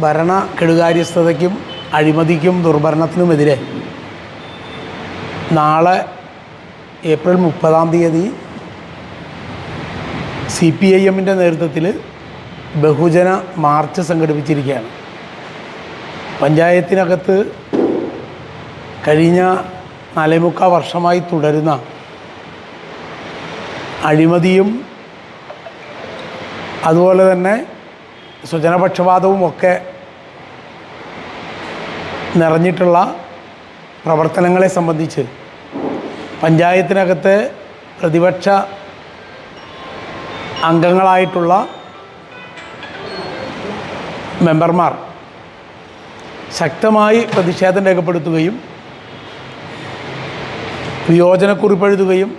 ഭരണ കെടുകാര്യസ്ഥതയ്ക്കും അഴിമതിക്കും ദുർഭരണത്തിനുമെതിരെ നാളെ ഏപ്രിൽ മുപ്പതാം തീയതി സി പി ഐ എമ്മിന്റെ നേതൃത്വത്തിൽ ബഹുജന മാർച്ച് സംഘടിപ്പിച്ചിരിക്കുകയാണ്. പഞ്ചായത്തിനകത്ത് കഴിഞ്ഞ നാലേമുക്കാ വർഷമായി തുടരുന്ന അഴിമതിയും അതുപോലെ തന്നെ സ്വജനപക്ഷപാതവും ഒക്കെ നിറഞ്ഞിട്ടുള്ള പ്രവർത്തനങ്ങളെ സംബന്ധിച്ച് പഞ്ചായത്തിനകത്ത് പ്രതിപക്ഷ അംഗങ്ങളായിട്ടുള്ള മെമ്പർമാർ ശക്തമായി പ്രതിഷേധം രേഖപ്പെടുത്തുകയും വിയോജനക്കുറിപ്പ് എഴുതുകയും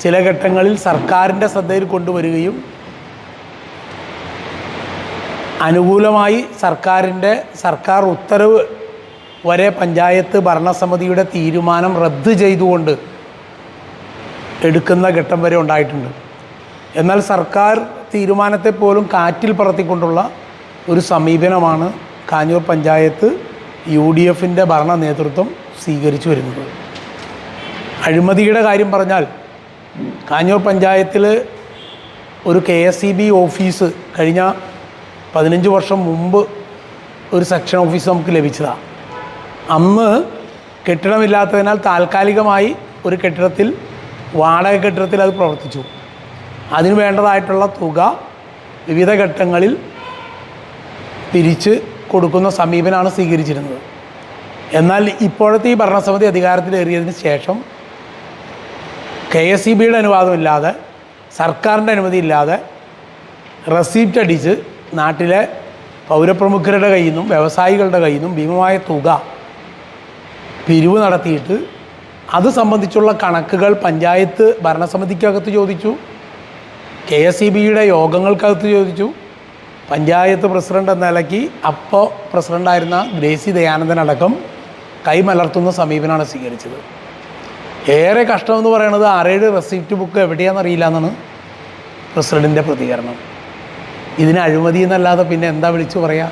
ചില ഘട്ടങ്ങളിൽ സർക്കാരിന്റെ ശ്രദ്ധയിൽ കൊണ്ടുവരികയും അനുകൂലമായി സർക്കാരിന്റെ സർക്കാർ ഉത്തരവ് വരെ പഞ്ചായത്ത് ഭരണസമിതിയുടെ തീരുമാനം റദ്ദ് ചെയ്തുകൊണ്ട് എടുക്കുന്ന ഘട്ടം വരെ ഉണ്ടായിട്ടുണ്ട്. എന്നാൽ സർക്കാർ തീരുമാനത്തെ പോലും കാറ്റിൽ പറത്തിക്കൊണ്ടുള്ള ഒരു സമീപനമാണ് കാഞ്ഞൂർ പഞ്ചായത്ത് യു ഡി എഫിന്റെ ഭരണ നേതൃത്വം സ്വീകരിച്ചു വരുന്നത്. അഴിമതിയുടെ കാര്യം പറഞ്ഞാൽ കാഞ്ഞൂർ പഞ്ചായത്തിൽ ഒരു K S E B office കഴിഞ്ഞ പതിനഞ്ച് വർഷം മുമ്പ് ഒരു സെക്ഷൻ ഓഫീസ് നമുക്ക് ലഭിച്ചതാണ് അന്ന് കെട്ടിടമില്ലാത്തതിനാൽ താൽക്കാലികമായി ഒരു കെട്ടിടത്തിൽ വാടക കെട്ടിടത്തിൽ അത് പ്രവർത്തിച്ചു. അതിന് വേണ്ടതായിട്ടുള്ള തുക വിവിധ ഘട്ടങ്ങളിൽ പിരിച്ച് കൊടുക്കുന്ന സമീപനമാണ് സ്വീകരിച്ചിരുന്നത്. എന്നാൽ ഇപ്പോഴത്തെ ഈ ഭരണസമിതി അധികാരത്തിലേറിയതിന് ശേഷം കെ എസ് ഇ ബിയുടെ അനുവാദമില്ലാതെ സർക്കാരിന്റെ അനുമതിയില്ലാതെ റെസീപ്റ്റ് അടിച്ച് നാട്ടിലെ പൗരപ്രമുഖരുടെ കയ്യിൽ നിന്നും വ്യവസായികളുടെ കയ്യിൽ നിന്നും ഭീമമായ തുക പിരിവ് നടത്തിയിട്ട് അത് സംബന്ധിച്ചുള്ള കണക്കുകൾ പഞ്ചായത്ത് ഭരണസമിതിക്കകത്ത് ചോദിച്ചു. കെ എസ് ഇ ബിയുടെ യോഗങ്ങൾക്കകത്ത് ചോദിച്ചു. പഞ്ചായത്ത് പ്രസിഡന്റ് എന്ന നിലയ്ക്ക് അപ്പോൾ പ്രസിഡന്റായിരുന്ന ഗ്രേസി ദയാനന്ദനടക്കം കൈമലർത്തുന്ന സമീപനമാണ് സ്വീകരിച്ചത്. ഏറെ കഷ്ടമെന്ന് പറയുന്നത് ആരേഴ് റെസിപ്റ്റ് ബുക്ക് എവിടെയാണെന്ന് അറിയില്ല എന്നാണ് പ്രസിഡന്റിന്റെ പ്രതികരണം. ഇതിന് അഴിമതി എന്നല്ലാതെ പിന്നെ എന്താ വിളിച്ചു പറയുക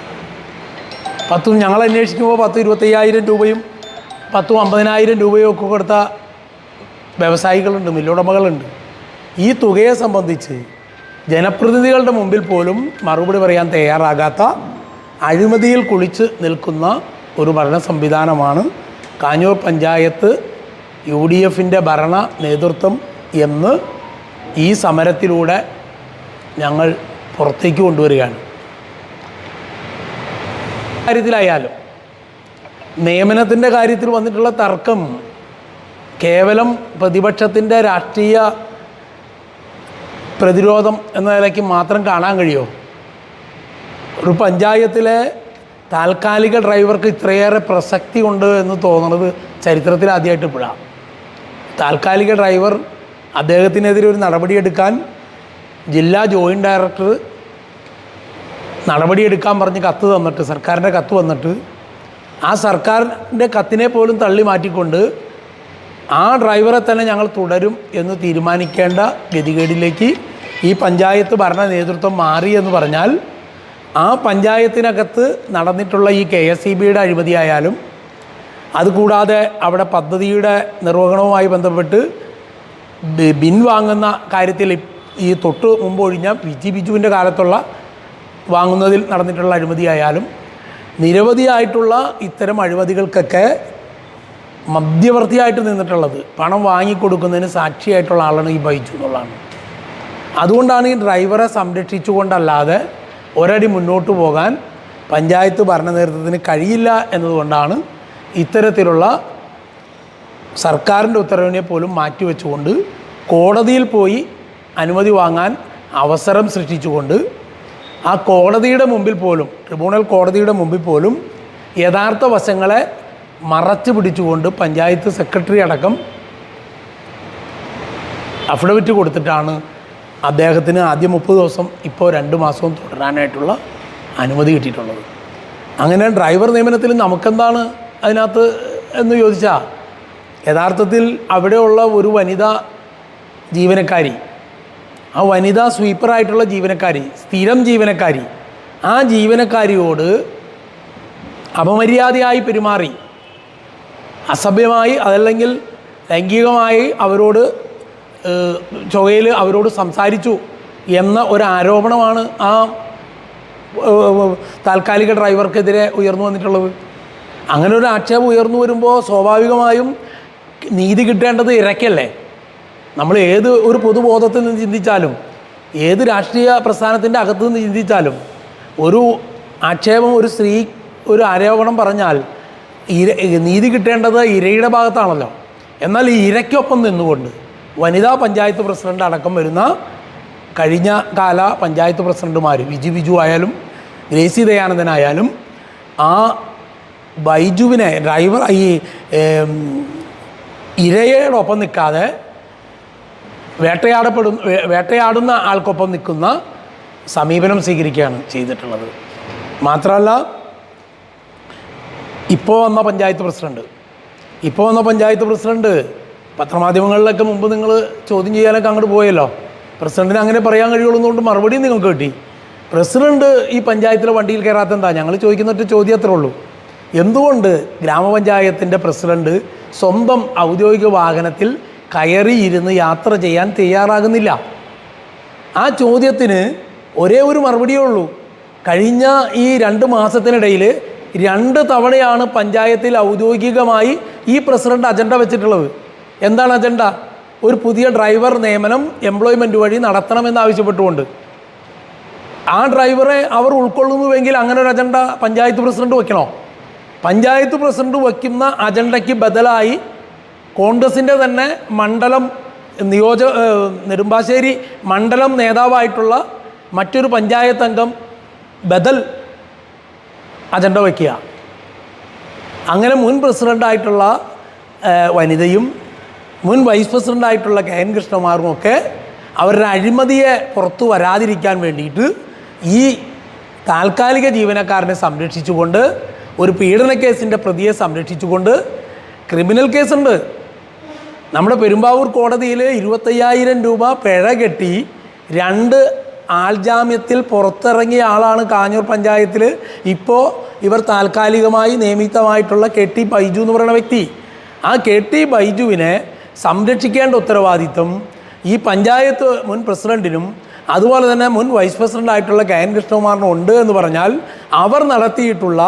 പത്തും ഞങ്ങൾ അന്വേഷിക്കുമ്പോൾ പത്ത് ഇരുപത്തയ്യായിരം രൂപയും പത്തും അമ്പതിനായിരം രൂപയും ഒക്കെ കൊടുത്ത വ്യവസായികളുണ്ട് മില്ലുടമകളുണ്ട്. ഈ തുകയെ സംബന്ധിച്ച് ജനപ്രതിനിധികളുടെ മുമ്പിൽ പോലും മറുപടി പറയാൻ തയ്യാറാകാത്ത അഴിമതിയിൽ കുളിച്ച് നിൽക്കുന്ന ഒരു ഭരണ സംവിധാനമാണ് കാഞ്ഞൂർ പഞ്ചായത്ത് യു ഡി എഫിന്റെ ഭരണ നേതൃത്വം എന്ന് ഈ സമരത്തിലൂടെ ഞങ്ങൾ പുറത്തേക്ക് കൊണ്ടുവരികയാണ്. കാര്യത്തിലായാലും നിയമനത്തിന്റെ കാര്യത്തിൽ വന്നിട്ടുള്ള തർക്കം കേവലം പ്രതിപക്ഷത്തിന്റെ രാഷ്ട്രീയ പ്രതിരോധം എന്ന നിലയ്ക്ക് മാത്രം കാണാൻ കഴിയുമോ ഒരു പഞ്ചായത്തിലെ താൽക്കാലിക ഡ്രൈവർക്ക് ഇത്രയേറെ പ്രസക്തി ഉണ്ട് എന്ന് തോന്നുന്നത് ചരിത്രത്തിൽ ആദ്യമായിട്ട് ഇപ്പോഴാണ് താൽക്കാലിക ഡ്രൈവർ അദ്ദേഹത്തിനെതിരെ ഒരു നടപടിയെടുക്കാൻ ജില്ലാ ജോയിന്റ് ഡയറക്ടർ നടപടിയെടുക്കാൻ പറഞ്ഞ് കത്ത് തന്നിട്ട് സർക്കാരിന്റെ കത്ത് വന്നിട്ട് ആ സർക്കാരിന്റെ കത്തിനെ പോലും തള്ളി മാറ്റിക്കൊണ്ട് ആ ഡ്രൈവറെ തന്നെ ഞങ്ങൾ തുടരും എന്ന് തീരുമാനിക്കേണ്ട ഗതികേടിലേക്ക് ഈ പഞ്ചായത്ത് ഭരണ നേതൃത്വം മാറി എന്ന് പറഞ്ഞാൽ ആ പഞ്ചായത്തിനകത്ത് നടന്നിട്ടുള്ള ഈ കെ എസ് ഇ ബിയുടെ അഴിമതിയായാലും അതുകൂടാതെ അവിടെ പദ്ധതിയുടെ നിർവഹണവുമായി ബന്ധപ്പെട്ട് ബിൻ വാങ്ങുന്ന കാര്യത്തിൽ ഈ തൊട്ട് മുമ്പ് ഒഴിഞ്ഞ വിജി ബിജുവിന്റെ കാലത്തുള്ള വാങ്ങുന്നതിൽ നടന്നിട്ടുള്ള അഴിമതിയായാലും നിരവധിയായിട്ടുള്ള ഇത്തരം അഴിമതികൾക്കൊക്കെ മധ്യവർത്തിയായിട്ട് നിന്നിട്ടുള്ളത് പണം വാങ്ങിക്കൊടുക്കുന്നതിന് സാക്ഷിയായിട്ടുള്ള ആളാണ് ഈ ബൈജു എന്നുള്ളതാണ്. അതുകൊണ്ടാണ് ഈ ഡ്രൈവറെ സംരക്ഷിച്ചുകൊണ്ടല്ലാതെ ഒരടി മുന്നോട്ട് പോകാൻ പഞ്ചായത്ത് ഭരണ നേതൃത്വത്തിന് കഴിയില്ല എന്നതുകൊണ്ടാണ് ഇത്തരത്തിലുള്ള സർക്കാരിന്റെ ഉത്തരവിനെ പോലും മാറ്റിവെച്ചുകൊണ്ട് കോടതിയിൽ പോയി അനുമതി വാങ്ങാൻ അവസരം സൃഷ്ടിച്ചുകൊണ്ട് ആ കോടതിയുടെ മുമ്പിൽ പോലും ട്രിബ്യൂണൽ കോടതിയുടെ മുമ്പിൽ പോലും യഥാർത്ഥ വശങ്ങളെ മറച്ചു പിടിച്ചുകൊണ്ട് പഞ്ചായത്ത് സെക്രട്ടറി അടക്കം അഫിഡവിറ്റ് കൊടുത്തിട്ടാണ് അദ്ദേഹത്തിന് ആദ്യം മുപ്പത് ദിവസം ഇപ്പോൾ രണ്ട് മാസവും തുടരാനായിട്ടുള്ള അനുമതി കിട്ടിയിട്ടുള്ളത്. അങ്ങനെ ഡ്രൈവർ നിയമനത്തിൽ നമുക്കെന്താണ് അതിനകത്ത് എന്ന് ചോദിച്ചാൽ യഥാർത്ഥത്തിൽ അവിടെയുള്ള ഒരു വനിതാ ജീവനക്കാരി ആ വനിതാ സ്വീപ്പറായിട്ടുള്ള ജീവനക്കാരി സ്ഥിരം ജീവനക്കാരി ആ ജീവനക്കാരിയോട് അപമര്യാദയായി പെരുമാറി. അസഭ്യമായി അതല്ലെങ്കിൽ ലൈംഗികമായി അവരോട് ചൊവ്വയിൽ അവരോട് സംസാരിച്ചു എന്ന ഒരു ആരോപണമാണ് ആ താൽക്കാലിക ഡ്രൈവർക്കെതിരെ ഉയർന്നു വന്നിട്ടുള്ളത്. അങ്ങനെ ഒരു ആക്ഷേപം ഉയർന്നു വരുമ്പോൾ സ്വാഭാവികമായും നീതി കിട്ടേണ്ടത് ഇരയ്ക്കല്ലേ? നമ്മൾ ഏത് ഒരു പൊതുബോധത്തിൽ നിന്ന് ചിന്തിച്ചാലും ഏത് രാഷ്ട്രീയ പ്രസ്ഥാനത്തിന്റെ അകത്തു നിന്ന് ചിന്തിച്ചാലും ഒരു ആക്ഷേപം ഒരു സ്ത്രീ ഒരു ആരോപണം പറഞ്ഞാൽ ഇര നീതി കിട്ടേണ്ടത് ഇരയുടെ ഭാഗത്താണല്ലോ. എന്നാൽ ഈ ഇരയ്ക്കൊപ്പം നിന്നുകൊണ്ട് വനിതാ പഞ്ചായത്ത് പ്രസിഡന്റ് അടക്കം വരുന്ന കഴിഞ്ഞ കാല പഞ്ചായത്ത് പ്രസിഡന്റുമാർ വിജു ബിജു ആയാലും ഗ്രേസി ദയാനന്ദനായാലും ആ ബൈജുവിനെ ഡ്രൈവർ ഈ ഇരയോടൊപ്പം നിൽക്കാതെ വേട്ടയാടപ്പെടുന്ന വേ- വേട്ടയാടുന്ന ആൾക്കൊപ്പം നിൽക്കുന്ന സമീപനം സ്വീകരിക്കുകയാണ് ചെയ്തിട്ടുള്ളത്. മാത്രമല്ല ഇപ്പോൾ വന്ന പഞ്ചായത്ത് പ്രസിഡന്റ്. ഇപ്പോൾ വന്ന പഞ്ചായത്ത് പ്രസിഡന്റ് പത്രമാധ്യമങ്ങളിലൊക്കെ മുമ്പ് നിങ്ങൾ ചോദ്യം ചെയ്യാനൊക്കെ അങ്ങോട്ട് പോയല്ലോ. പ്രസിഡന്റിന് അങ്ങനെ പറയാൻ കഴിയുള്ളതുകൊണ്ട് മറുപടി നിങ്ങൾക്ക് കിട്ടി. പ്രസിഡന്റ് ഈ പഞ്ചായത്തിലെ വണ്ടിയിൽ കയറാത്ത എന്താ ഞങ്ങൾ ചോദിക്കുന്ന ഒറ്റ ചോദ്യം അത്രേ ഉള്ളൂ. എന്തുകൊണ്ട് ഗ്രാമപഞ്ചായത്തിന്റെ പ്രസിഡന്റ് സ്വന്തം ഔദ്യോഗിക വാഹനത്തിൽ കയറി ഇരുന്ന് യാത്ര ചെയ്യാൻ തയ്യാറാകുന്നില്ല. ആ ചോദ്യത്തിന് ഒരേ ഒരു മറുപടിയേ ഉള്ളൂ. കഴിഞ്ഞ ഈ രണ്ട് മാസത്തിനിടയിൽ രണ്ട് തവണയാണ് പഞ്ചായത്തിൽ ഔദ്യോഗികമായി ഈ പ്രസിഡന്റ് അജണ്ട വെച്ചിട്ടുള്ളത്. എന്താണ് അജണ്ട? ഒരു പുതിയ ഡ്രൈവർ നിയമനം എംപ്ലോയ്മെന്റ് വഴി നടത്തണമെന്ന് ആവശ്യപ്പെട്ടുകൊണ്ട്. ആ ഡ്രൈവറെ അവർ ഉൾക്കൊള്ളുന്നുവെങ്കിൽ അങ്ങനെ ഒരു അജണ്ട പഞ്ചായത്ത് പ്രസിഡന്റ് വയ്ക്കണോ പഞ്ചായത്ത് പ്രസിഡന്റ് വയ്ക്കുന്ന അജണ്ടയ്ക്ക് ബദലായി കോൺഗ്രസിന്റെ തന്നെ മണ്ഡലം നിയോജ നെടുമ്പാശ്ശേരി മണ്ഡലം നേതാവായിട്ടുള്ള മറ്റൊരു പഞ്ചായത്ത് അംഗം ബദൽ അജണ്ട വയ്ക്കുക അങ്ങനെ മുൻ പ്രസിഡന്റായിട്ടുള്ള വനിതയും മുൻ വൈസ് പ്രസിഡന്റായിട്ടുള്ള കെ എൻ കൃഷ്ണമാറും ഒക്കെ അവരുടെ അഴിമതിയെ പുറത്തു വരാതിരിക്കാൻ വേണ്ടിയിട്ട് ഈ താൽക്കാലിക ജീവനക്കാരനെ സംരക്ഷിച്ചുകൊണ്ട് ഒരു പീഡന കേസിന്റെ പ്രതിയെ സംരക്ഷിച്ചുകൊണ്ട് ക്രിമിനൽ കേസുണ്ട്. നമ്മുടെ പെരുമ്പാവൂർ കോടതിയിൽ ഇരുപത്തയ്യായിരം രൂപ പിഴ കെട്ടി രണ്ട് ആൾജാമ്യത്തിൽ പുറത്തിറങ്ങിയ ആളാണ് കാഞ്ഞൂർ പഞ്ചായത്തിൽ. ഇപ്പോൾ ഇവർ താൽക്കാലികമായി നിയമിതമായിട്ടുള്ള കെ ടി ബൈജു എന്ന് പറയുന്ന വ്യക്തി. ആ കെ ടി ബൈജുവിനെ സംരക്ഷിക്കേണ്ട ഉത്തരവാദിത്വം ഈ പഞ്ചായത്ത് മുൻ പ്രസിഡന്റിനും അതുപോലെ തന്നെ മുൻ വൈസ് പ്രസിഡന്റായിട്ടുള്ള കെ എൻ കൃഷ്ണകുമാറിനും ഉണ്ട് എന്ന് പറഞ്ഞാൽ അവർ നടത്തിയിട്ടുള്ള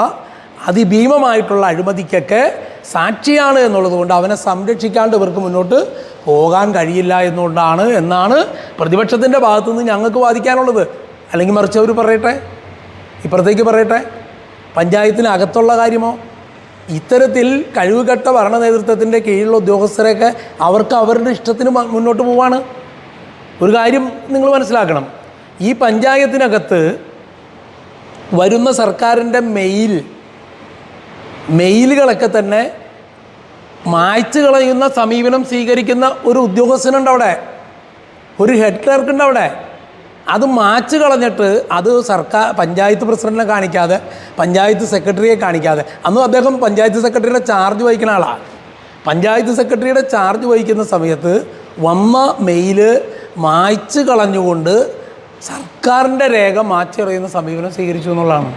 അതിഭീമമായിട്ടുള്ള അഴിമതിക്കൊക്കെ സാക്ഷിയാണ് എന്നുള്ളത് കൊണ്ട് അവനെ സംരക്ഷിക്കാണ്ട് ഇവർക്ക് മുന്നോട്ട് പോകാൻ കഴിയില്ല എന്നുകൊണ്ടാണ് എന്നാണ് പ്രതിപക്ഷത്തിന്റെ ഭാഗത്തു നിന്ന് ഞങ്ങൾക്ക് വാദിക്കാനുള്ളത്. അല്ലെങ്കിൽ മറിച്ച് അവർ പറയട്ടെ? ഇപ്പുറത്തേക്ക് പറയട്ടെ? പഞ്ചായത്തിനകത്തുള്ള കാര്യമോ? ഇത്തരത്തിൽ കഴിവുകെട്ട ഭരണ നേതൃത്വത്തിന്റെ കീഴിലുള്ള ഉദ്യോഗസ്ഥരെയൊക്കെ അവർക്ക് അവരുടെ ഇഷ്ടത്തിന് മുന്നോട്ട് പോവാണ്. ഒരു കാര്യം നിങ്ങൾ മനസ്സിലാക്കണം. ഈ പഞ്ചായത്തിനകത്ത് വരുന്ന സർക്കാരിന്റെ മെയിൽ മെയിലുകളൊക്കെ തന്നെ മായ്ച്ചു കളയുന്ന സമീപനം സ്വീകരിക്കുന്ന ഒരു ഉദ്യോഗസ്ഥനുണ്ട് അവിടെ. ഒരു ഹെഡ് ക്ലർക്കുണ്ട് അവിടെ. അത് മാച്ച് കളഞ്ഞിട്ട് അത് സർക്കാർ പഞ്ചായത്ത് പ്രസിഡന്റിനെ കാണിക്കാതെ പഞ്ചായത്ത് സെക്രട്ടറിയെ കാണിക്കാതെ. അന്നും അദ്ദേഹം പഞ്ചായത്ത് സെക്രട്ടറിയുടെ ചാർജ് വഹിക്കുന്ന ആളാണ് പഞ്ചായത്ത് സെക്രട്ടറിയുടെ ചാർജ് വഹിക്കുന്ന സമയത്ത് വന്ന മെയിൽ മായ്ച്ച് കളഞ്ഞുകൊണ്ട് സർക്കാരിന്റെ രേഖ മാച്ചറിയുന്ന സമീപനം സ്വീകരിച്ചു എന്നുള്ളതാണ്.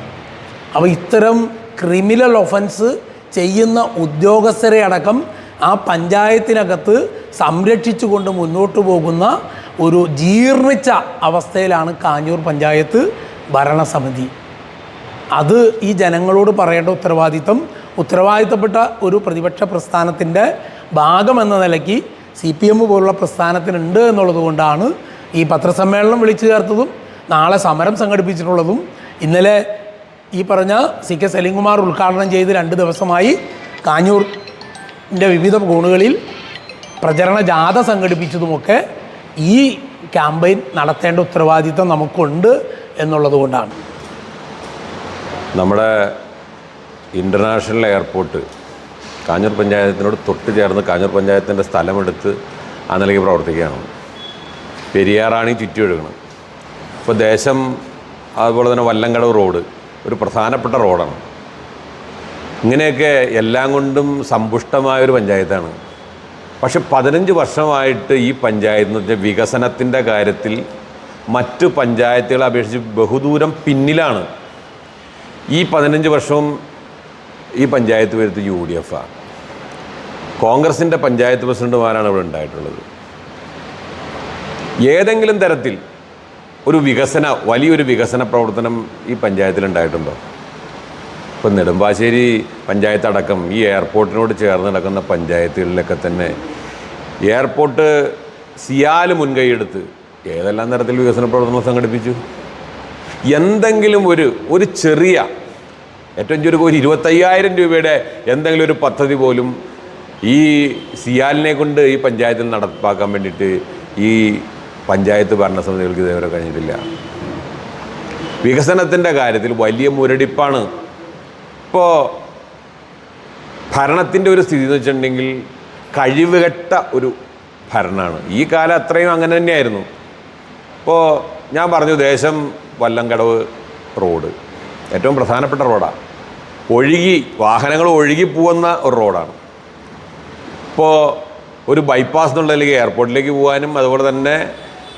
അപ്പോൾ ഇത്തരം ക്രിമിനൽ ഒഫൻസ് ചെയ്യുന്ന ഉദ്യോഗസ്ഥരെ അടക്കം ആ പഞ്ചായത്തിനകത്ത് സംരക്ഷിച്ചു സംരക്ഷിച്ചുകൊണ്ട് മുന്നോട്ട് പോകുന്ന ഒരു ജീർണിച്ച അവസ്ഥയിലാണ് കാഞ്ഞൂർ പഞ്ചായത്ത് ഭരണസമിതി. അത് ഈ ജനങ്ങളോട് പറയേണ്ട ഉത്തരവാദിത്വം ഉത്തരവാദിത്തപ്പെട്ട ഒരു പ്രതിപക്ഷ പ്രസ്ഥാനത്തിന്റെ ഭാഗമെന്ന നിലയ്ക്ക് സി പി എം പോലുള്ള പ്രസ്ഥാനത്തിനുണ്ട് എന്നുള്ളത് കൊണ്ടാണ് ഈ പത്രസമ്മേളനം വിളിച്ചു ചേർത്തതും നാളെ സമരം സംഘടിപ്പിച്ചിട്ടുള്ളതും ഇന്നലെ ഈ പറഞ്ഞ സി കെ സലീംകുമാർ ഉദ്ഘാടനം ചെയ്ത് രണ്ട് ദിവസമായി കാഞ്ഞൂറിന്റെ വിവിധ കോണുകളിൽ പ്രചരണ ജാഥ സംഘടിപ്പിച്ചതുമൊക്കെ ഈ ക്യാമ്പയിൻ നടത്തേണ്ട ഉത്തരവാദിത്തം നമുക്കുണ്ട് എന്നുള്ളത് കൊണ്ടാണ്. നമ്മുടെ ഇന്റർനാഷണൽ എയർപോർട്ട് കാഞ്ഞൂർ പഞ്ചായത്തിനോട് തൊട്ട് ചേർന്ന് കാഞ്ഞൂർ പഞ്ചായത്തിന്റെ സ്ഥലമെടുത്ത് ആ നിലയ്ക്ക് പ്രവർത്തിക്കുകയാണ്. പെരിയാറാണി ഈ ചുറ്റിയൊഴുകണം. ഇപ്പോൾ ദേശം അതുപോലെ തന്നെ വല്ലങ്കടവ് റോഡ് ഒരു പ്രധാനപ്പെട്ട റോഡാണ്. ഇങ്ങനെയൊക്കെ എല്ലാം കൊണ്ടും സമ്പുഷ്ടമായൊരു പഞ്ചായത്താണ്. പക്ഷെ പതിനഞ്ച് വർഷമായിട്ട് ഈ പഞ്ചായത്ത് വികസനത്തിന്റെ കാര്യത്തിൽ മറ്റു പഞ്ചായത്തുകളെ അപേക്ഷിച്ച് ബഹുദൂരം പിന്നിലാണ്. ഈ പതിനഞ്ച് വർഷവും ഈ പഞ്ചായത്ത് വരുത്ത് യു ഡി എഫ് ആണ് കോൺഗ്രസിന്റെ പഞ്ചായത്ത് പ്രസിഡന്റുമാരാണ് ഇവിടെ ഉണ്ടായിട്ടുള്ളത്. ഏതെങ്കിലും തരത്തിൽ ഒരു വികസന വലിയൊരു വികസന പ്രവർത്തനം ഈ പഞ്ചായത്തിൽ ഉണ്ടായിട്ടുണ്ടോ? ഇപ്പം നെടുമ്പാശ്ശേരി പഞ്ചായത്ത് അടക്കം ഈ എയർപോർട്ടിനോട് ചേർന്ന് നടക്കുന്ന പഞ്ചായത്തുകളിലൊക്കെ തന്നെ എയർപോർട്ട് സിയാൽ മുൻകൈയെടുത്ത് ഏതെല്ലാം തരത്തിൽ വികസന പ്രവർത്തനങ്ങൾ സംഘടിപ്പിച്ചു? എന്തെങ്കിലും ഒരു ഒരു ചെറിയ ഏറ്റവും ചുരുക്കം ഒരു ഇരുപത്തയ്യായിരം രൂപയുടെ എന്തെങ്കിലും ഒരു പദ്ധതി പോലും ഈ സിയാലിനെ കൊണ്ട് ഈ പഞ്ചായത്തിൽ നടപ്പാക്കാൻ വേണ്ടിയിട്ട് ഈ പഞ്ചായത്ത് ഭരണസമിതികൾക്ക് ഇതേവരെ കഴിഞ്ഞിട്ടില്ല. വികസനത്തിന്റെ കാര്യത്തിൽ വലിയ മുരടിപ്പാണ്. ഇപ്പോൾ ഭരണത്തിന്റെ ഒരു സ്ഥിതി എന്ന് വെച്ചിട്ടുണ്ടെങ്കിൽ കഴിവുകെട്ട ഒരു ഭരണമാണ് ഈ കാലം അത്രയും അങ്ങനെ തന്നെയായിരുന്നു. ഇപ്പോൾ ഞാൻ പറഞ്ഞു ദേശം വല്ലങ്കടവ് റോഡ്. ഏറ്റവും പ്രധാനപ്പെട്ട റോഡാണ് ഒഴുകി വാഹനങ്ങൾ ഒഴുകി പോകുന്ന ഒരു റോഡാണ്. ഇപ്പോൾ ഒരു ബൈപ്പാസ് എന്നുള്ളതിലേക്ക് എയർപോർട്ടിലേക്ക് പോകാനും അതുപോലെ തന്നെ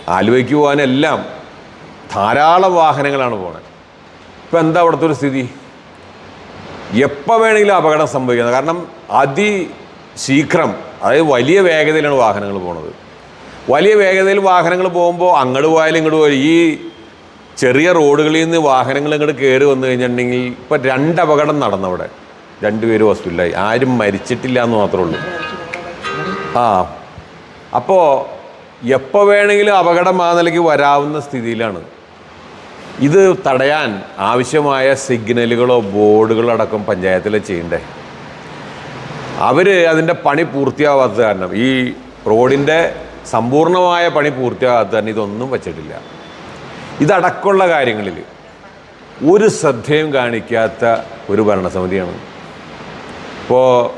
ആലുവയ്ക്ക് പോകാനെല്ലാം ധാരാളം വാഹനങ്ങളാണ് പോകുന്നത് ഇപ്പം എന്താ അവിടുത്തെ ഒരു സ്ഥിതി? എപ്പോൾ വേണമെങ്കിലും അപകടം സംഭവിക്കുന്നത് കാരണം അതിശീഘ്രം അതായത് വലിയ വേഗതയിലാണ് വാഹനങ്ങൾ പോണത്. വലിയ വേഗതയിൽ വാഹനങ്ങൾ പോകുമ്പോൾ അങ്ങോട്ട് പോയാലും ഇങ്ങോട്ട് പോയാലും ഈ ചെറിയ റോഡുകളിൽ നിന്ന് വാഹനങ്ങൾ ഇങ്ങോട്ട് കയറി വന്നു കഴിഞ്ഞിട്ടുണ്ടെങ്കിൽ ഇപ്പം രണ്ട് അപകടം നടന്നവിടെ രണ്ടുപേരും ഹോസ്പിറ്റലായി ആരും മരിച്ചിട്ടില്ല എന്ന് മാത്രമേ ഉള്ളൂ. ആ. അപ്പോൾ എപ്പോൾ വേണമെങ്കിലും അപകടം ആ നിലയ്ക്ക് വരാവുന്ന സ്ഥിതിയിലാണ്. ഇത് തടയാൻ ആവശ്യമായ സിഗ്നലുകളോ ബോർഡുകളോ അടക്കം പഞ്ചായത്തിൽ ചെയ്യണ്ടേ? അവർ അതിന്റെ പണി പൂർത്തിയാവാത്ത കാരണം ഈ റോഡിന്റെ സമ്പൂർണമായ പണി പൂർത്തിയാകാത്ത കാരണം ഇതൊന്നും വച്ചിട്ടില്ല. ഇതടക്കമുള്ള കാര്യങ്ങളിൽ ഒരു ശ്രദ്ധയും കാണിക്കാത്ത ഒരു ഭരണസമിതിയാണ്. ഇപ്പോൾ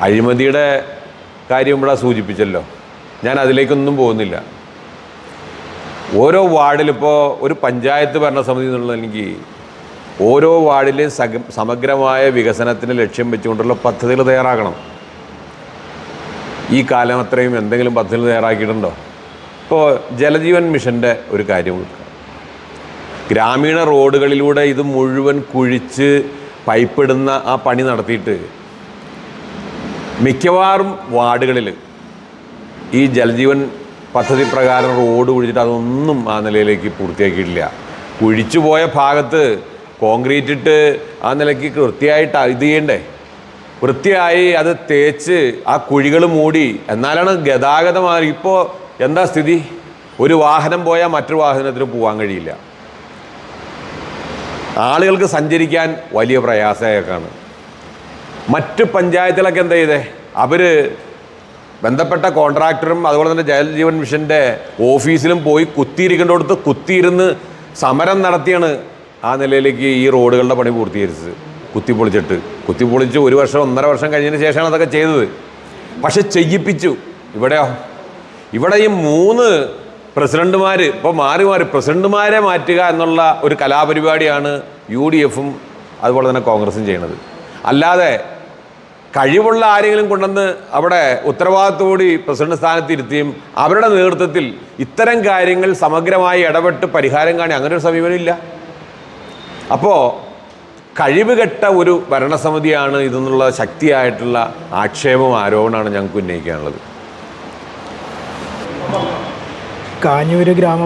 അഴിമതിയുടെ കാര്യം ഇവിടെ സൂചിപ്പിച്ചല്ലോ. ഞാൻ അതിലേക്കൊന്നും പോകുന്നില്ല. ഓരോ വാർഡിലിപ്പോൾ ഒരു പഞ്ചായത്ത് ഭരണസമിതി എന്നുള്ളതെങ്കിൽ ഓരോ വാർഡിലെയും സഗ സമഗ്രമായ വികസനത്തിന് ലക്ഷ്യം വെച്ചുകൊണ്ടുള്ള പദ്ധതികൾ തയ്യാറാക്കണം. ഈ കാലം അത്രയും എന്തെങ്കിലും പദ്ധതികൾ തയ്യാറാക്കിയിട്ടുണ്ടോ? ഇപ്പോൾ ജലജീവൻ മിഷന്റെ ഒരു കാര്യം ഗ്രാമീണ റോഡുകളിലൂടെ ഇത് മുഴുവൻ കുഴിച്ച് പൈപ്പിടുന്ന ആ പണി നടത്തിയിട്ട് മിക്കവാറും വാർഡുകളിൽ ഈ ജലജീവൻ പദ്ധതി പ്രകാരം റോഡ് കുഴിച്ചിട്ട് അതൊന്നും ആ നിലയിലേക്ക് പൂർത്തിയാക്കിയിട്ടില്ല. കുഴിച്ചു പോയ ഭാഗത്ത് കോൺക്രീറ്റ് ഇട്ട് ആ നിലയ്ക്ക് വൃത്തിയായിട്ട് ഇത് ചെയ്യണ്ടേ? വൃത്തിയായി അത് തേച്ച് ആ കുഴികൾ മൂടി. എന്നാലാണ് ഗതാഗതമായി ഇപ്പോൾ എന്താ സ്ഥിതി? ഒരു വാഹനം പോയാൽ മറ്റൊരു വാഹനത്തിന് പോകാൻ കഴിയില്ല. ആളുകൾക്ക് സഞ്ചരിക്കാൻ വലിയ പ്രയാസമൊക്കെയാണ് മറ്റ് പഞ്ചായത്തിലൊക്കെ എന്താ ചെയ്തേ? അവർ ബന്ധപ്പെട്ട കോൺട്രാക്ടറും അതുപോലെ തന്നെ ജലജീവൻ മിഷന്റെ ഓഫീസിലും പോയി കുത്തിയിരിക്കേണ്ടടുത്ത് കുത്തിയിരുന്ന് സമരം നടത്തിയാണ് ആ നിലയിലേക്ക് ഈ റോഡുകളുടെ പണി പൂർത്തീകരിച്ചത്. കുത്തിപ്പൊളിച്ചിട്ട്. കുത്തിപ്പൊളിച്ച് ഒരു വർഷം ഒന്നര വർഷം കഴിഞ്ഞതിന് ശേഷമാണ് അതൊക്കെ ചെയ്തത്. പക്ഷെ ചെയ്യിപ്പിച്ചു. ഇവിടെയോ ഇവിടെ ഈ മൂന്ന് പ്രസിഡന്റുമാർ ഇപ്പോൾ മാറി മാറി പ്രസിഡന്റുമാരെ മാറ്റുക എന്നുള്ള ഒരു കലാപരിപാടിയാണ് യു ഡി എഫും അതുപോലെ തന്നെ കോൺഗ്രസും ചെയ്യണത് അല്ലാതെ കഴിവുള്ള ആരെങ്കിലും കൊണ്ടുവന്ന് അവിടെ ഉത്തരവാദിത്തോടി പ്രസിഡന്റ് സ്ഥാനത്ത് ഇരുത്തിയും അവരുടെ നേതൃത്വത്തിൽ ഇത്തരം കാര്യങ്ങൾ സമഗ്രമായി ഇടപെട്ട് പരിഹാരം കാണി അങ്ങനെ ഒരു സമീപനമില്ല അപ്പോൾ കഴിവുകെട്ട ഒരു ഭരണസമിതിയാണ് ഇതെന്നുള്ള ശക്തിയായിട്ടുള്ള ആക്ഷേപവും ആരോപണമാണ് ഞങ്ങൾക്ക് ഉന്നയിക്കാനുള്ളത്. കാഞ്ഞൂര് ഗ്രാമ